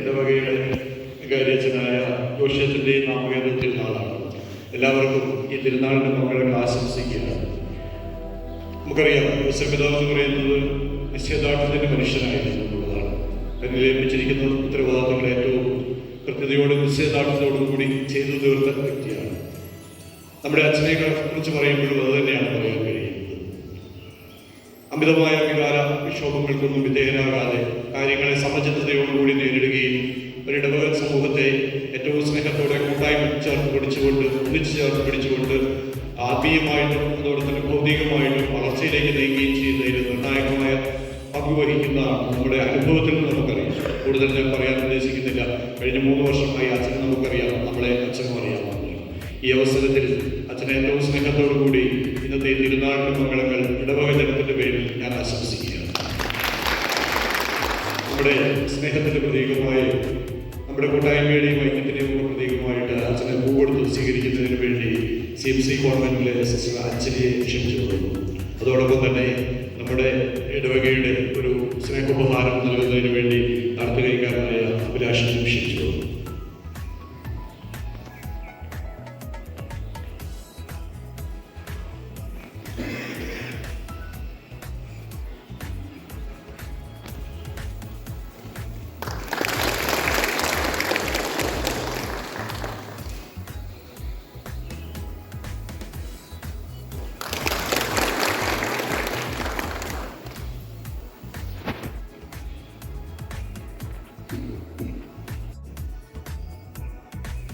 ഇടവകയുടെ വികാരിയച്ഛനായ ജോഷ്യത്തിന്റെയും നാമകേന്ദ്ര തിരുനാളാണ് എല്ലാവർക്കും ഈ തിരുനാളിന്റെ മംഗളങ്ങൾ ആശംസിക്കുകയാണ്. നമുക്കറിയാം യോസഫിതാവ് പറയുന്നത് നിശ്ചയദാർഢ്യത്തിന്റെ മനുഷ്യനായിരുന്നു എന്നുള്ളതാണ് തന്നെ ലഭിച്ചിരിക്കുന്ന ഉത്തരവാദിത്തങ്ങൾ ഏറ്റവും കൃത്യതയോടും നിശ്ചയദാർഢ്യത്തോടും കൂടി ചെയ്തു തീർത്ത വ്യക്തിയാണ്. നമ്മുടെ അച്ഛനെ കുറിച്ച് പറയുമ്പോഴും അത് തന്നെയാണ് പറയാൻ കഴിയുന്നത്. അമിതമായ വികാര വിക്ഷോഭങ്ങൾക്കൊന്നും വിധേയരാകാതെ കാര്യങ്ങളെ സമചിത്തതയോടുകൂടി നേരിടുകയും ഒരു സമൂഹത്തെ ഏറ്റവും സ്നേഹത്തോടെ കൂട്ടായ്മ ചേർത്ത് പിടിച്ചുകൊണ്ട് ഒന്നിച്ചു ചേർത്ത് പിടിച്ചുകൊണ്ട് ആത്മീയമായിട്ടും അതോടൊപ്പം തന്നെ ഭൗതികമായിട്ടും വളർച്ചയിലേക്ക് നീങ്ങുകയും ചെയ്യുന്നതിൽ നിർണായകമായ പങ്കുവഹിക്കുന്ന നമ്മുടെ അനുഭവത്തിൽ നിന്ന് നമുക്കറിയാം. കൂടുതൽ ഞാൻ പറയാൻ ഉദ്ദേശിക്കുന്നില്ല. കഴിഞ്ഞ മൂന്ന് വർഷമായി അച്ഛനെ നമുക്കറിയാം നമ്മളെ അച്ഛനും ഈ അവസരത്തിൽ അച്ഛനെ ഏറ്റവും സ്നേഹത്തോടു കൂടി ഇന്നത്തെ തിരുനാളിന്റെ മംഗളങ്ങൾ ഇടവക ജനത്തിന്റെ പേരിൽ ഞാൻ ആശംസിക്കുകയാണ് നമ്മുടെ സ്നേഹത്തിന്റെ പ്രതീകമായി നമ്മുടെ കൂട്ടായ്മയുടെയും ഐക്യത്തിന്റെയും ഒക്കെ പ്രതീകമായിട്ട് അച്ഛനെ പൂവെടുത്ത് സ്വീകരിക്കുന്നതിന് വേണ്ടി സി എം സി കോൺവെന്റിലെ സിസ്റ്റർ അച്ഛനെ ക്ഷണിച്ചു കൊടുക്കുന്നു അതോടൊപ്പം തന്നെ നമ്മുടെ ഇടവകയുടെ ഒരു സ്നേഹോപഹാരം നൽകുന്നതിന് വേണ്ടി നടത്തുകൈക്കാരനായ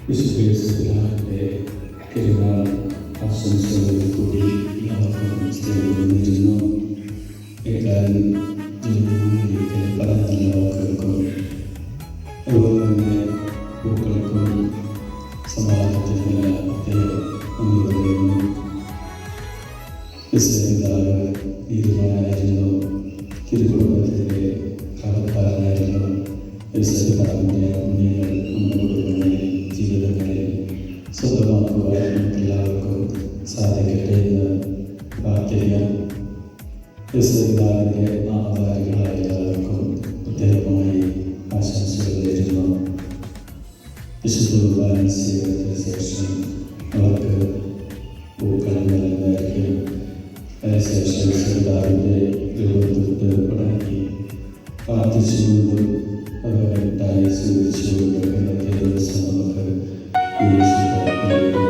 വിശുദ്ധയുടെ തിരുനാൾ ആശംസകളിൽ കൂടി എല്ലാവർക്കും സ്നേഹിക്കുന്നു ഏതാനും ജീവിതത്തിൽ പല നല്ല വാക്കുകൾക്കും അതുപോലെ തന്നെ പൂക്കൾക്കും സമാജത്തിന് നന്ദി പറയുന്നു വിശുദ്ധാവ് തീരുമാനമായിരുന്നു തിരുക്കുടുംബത്തിൻ്റെ കാലക്കാരനായിരുന്നു വിശുദ്ധാവിന്റെ പുണ്യങ്ങൾ നമ്മുടെ കുടുംബങ്ങളിൽ ജീവിതങ്ങളിൽ സ്വന്തമാക്കുവാൻ നമുക്കെല്ലാവർക്കും സാധിക്കട്ടെ എന്ന് പ്രാർത്ഥിക്കാം വിശുദ്ധാവിന്റെ നാമധാരികളായ എല്ലാവർക്കും പ്രത്യേകമായി ആശംസകൾ നേരുന്നു വിശുദ്ധ വിശുദ്ധ നടത്താം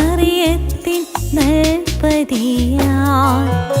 നൽപതിയാൽ ഉണ്ണിയാമേശുവിൻ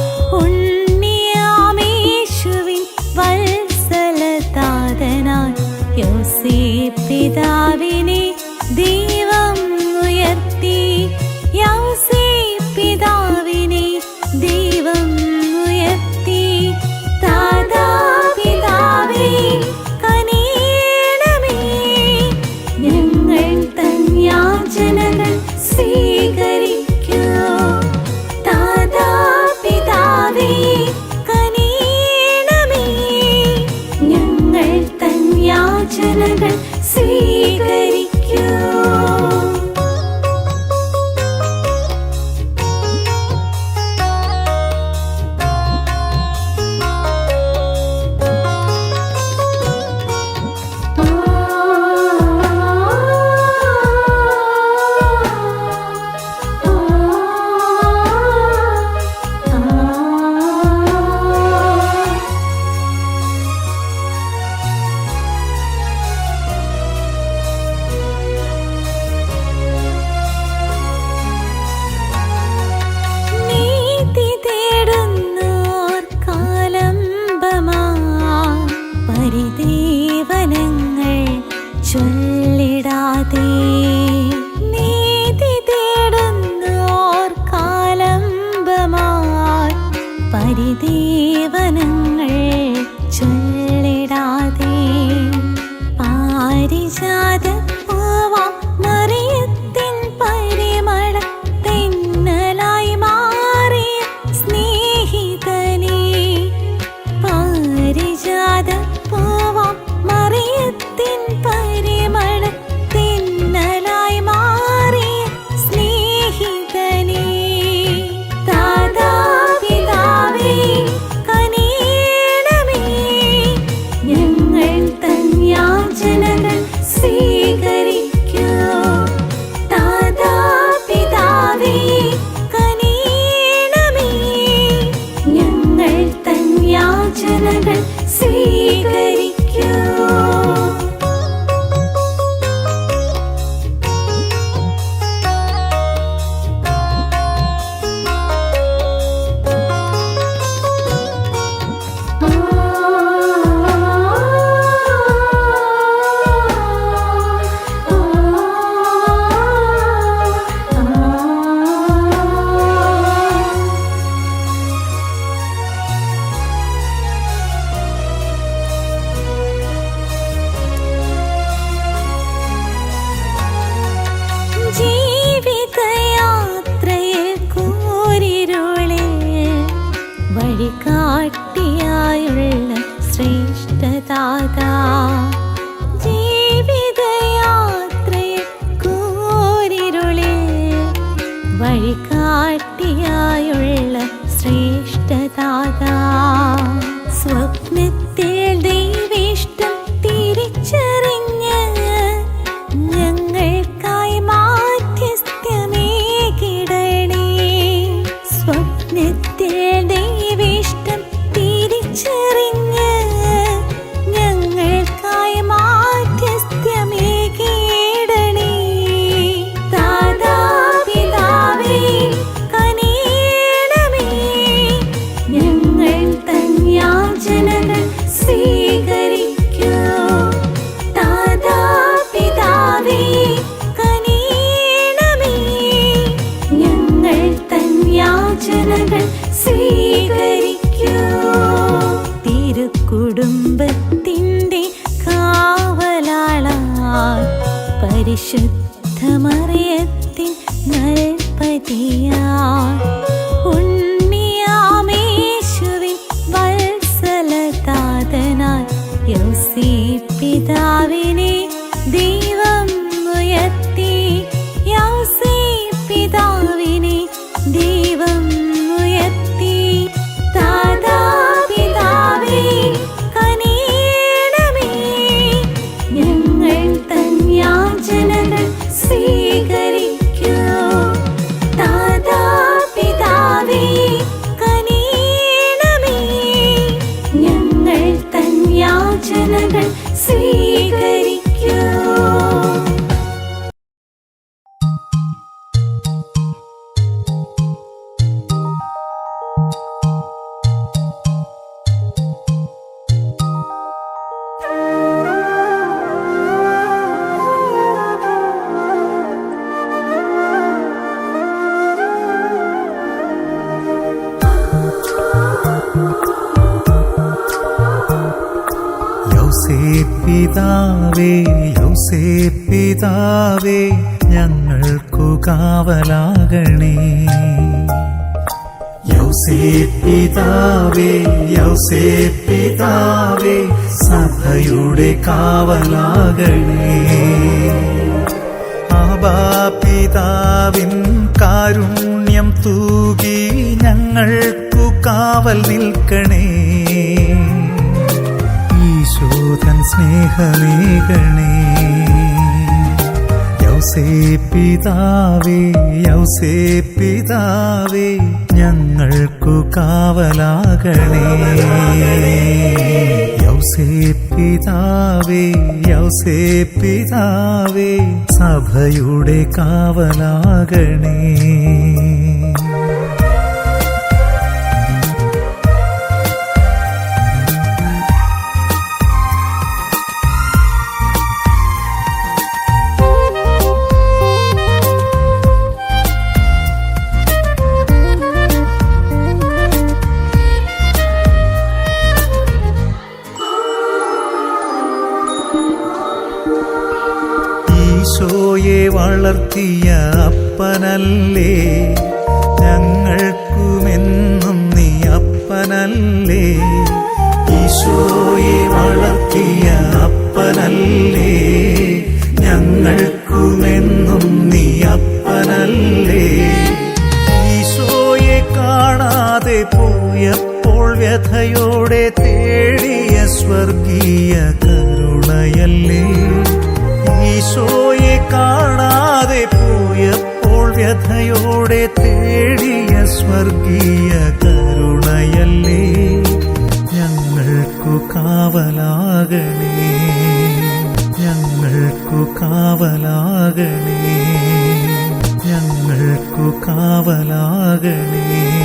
കേവലങ്ങൾ ചൊല്ലിടാതേ കാട്ടിയായുള്ള ശ്രേഷ്ഠതാതാ യൗസേ പിതാവേ യൗസേ പിതാവേ ഞങ്ങൾക്കു കാവലാകണേ. യൗസേ പിതാവേ യൗസേ പിതാവേ സഭയുടെ കാവലാകണേ. ആബാ പിതാവിൻ കാരുണ്യം തൂകി ഞങ്ങൾക്കു കാവൽ നിൽക്കണേ. സ്നേഹമേകണേ. യൗസേ പിതാവേ പിതാവേ ഞങ്ങൾക്കു കാവലാകണേ. യൗസേ പിതാവേ പിതാവേ സഭയുടെ കാവലാകണേ. വളർത്തിയ അപ്പനല്ലേ? ഞങ്ങൾക്കുമെന്നും നീ അപ്പനല്ലേ? ഈശോയെ വളർത്തിയ അപ്പനല്ലേ? ഞങ്ങൾക്കുമെന്നും നീ അപ്പനല്ലേ? ഈശോയെ കാണാതെ പോയപ്പോൾ വ്യഥയോടെ തേടിയ സ്വർഗീയ കരുണയല്ലേ? ഈശോയെ കാണാതെ പോയപ്പോൾ വ്യഥയോടെ തേടിയ സ്വർഗീയ കരുണയല്ലേ? ഞങ്ങൾക്കു കാവലാകണേ. ഞങ്ങൾക്കു കാവലാകണേ. ഞങ്ങൾക്കു കാവലാകണേ.